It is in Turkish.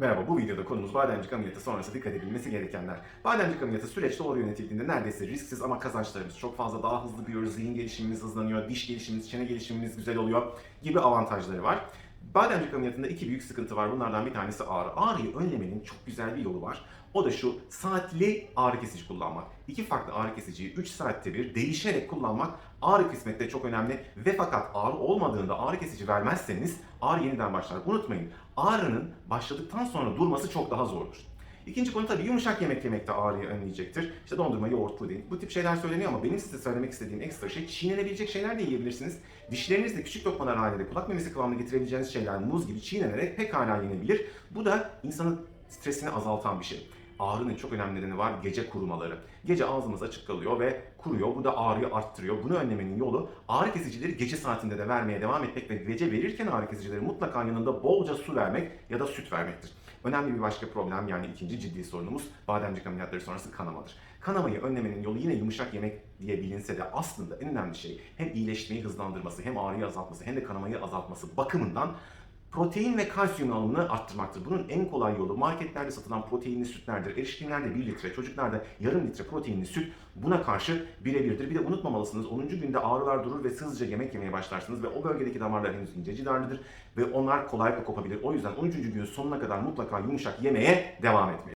Merhaba, bu videoda konumuz bademcik ameliyatı sonrası dikkat edilmesi gerekenler. Bademcik ameliyatı süreç doğru yönetildiğinde neredeyse risksiz ama kazançlarımız çok fazla daha hızlı büyüyor, zihin gelişimimiz hızlanıyor, diş gelişimimiz, çene gelişimimiz güzel oluyor gibi avantajları var. Bademcik ameliyatında iki büyük sıkıntı var. Bunlardan bir tanesi ağrı. Ağrıyı önlemenin çok güzel bir yolu var. O da şu saatli ağrı kesici kullanmak. İki farklı ağrı kesiciyi 3 saatte bir değişerek kullanmak ağrı kısmette çok önemli ve fakat ağrı olmadığında ağrı kesici vermezseniz ağrı yeniden başlar. Unutmayın ağrının başladıktan sonra durması çok daha zordur. İkinci konu tabii yumuşak yemek yemek de ağrıyı önleyecektir. İşte dondurma, yoğurt, puding. Bu tip şeyler söyleniyor ama benim size söylemek istediğim ekstra şey çiğnenebilecek şeyler de yiyebilirsiniz. Dişlerinizle küçük lokmalar halinde kulak memesi kıvamına getirebileceğiniz şeyler muz gibi çiğnenerek pekala yenebilir. Bu da insanın stresini azaltan bir şey. Ağrının çok önemli nedeni var gece kurumaları. Gece ağzımız açık kalıyor ve kuruyor. Bu da ağrıyı arttırıyor. Bunu önlemenin yolu ağrı kesicileri gece saatinde de vermeye devam etmek ve gece verirken ağrı kesicileri mutlaka yanında bolca su vermek ya da süt vermektir. Önemli bir başka problem yani ikinci ciddi sorunumuz bademcik ameliyatları sonrası kanamadır. Kanamayı önlemenin yolu yine yumuşak yemek diye bilinse de aslında en önemli şey hem iyileşmeyi hızlandırması hem ağrıyı azaltması hem de kanamayı azaltması bakımından protein ve kalsiyum alımını arttırmaktır. Bunun en kolay yolu marketlerde satılan proteinli sütlerdir. Erişkinlerde 1 litre, çocuklarda yarım litre proteinli süt buna karşı birebirdir. Bir de unutmamalısınız 10. günde ağrılar durur ve hızlıca yemek yemeye başlarsınız ve o bölgedeki damarlar henüz ince cidarlıdır ve onlar kolaylıkla kopabilir. O yüzden 13. gün sonuna kadar mutlaka yumuşak yemeye devam etmeliyiz.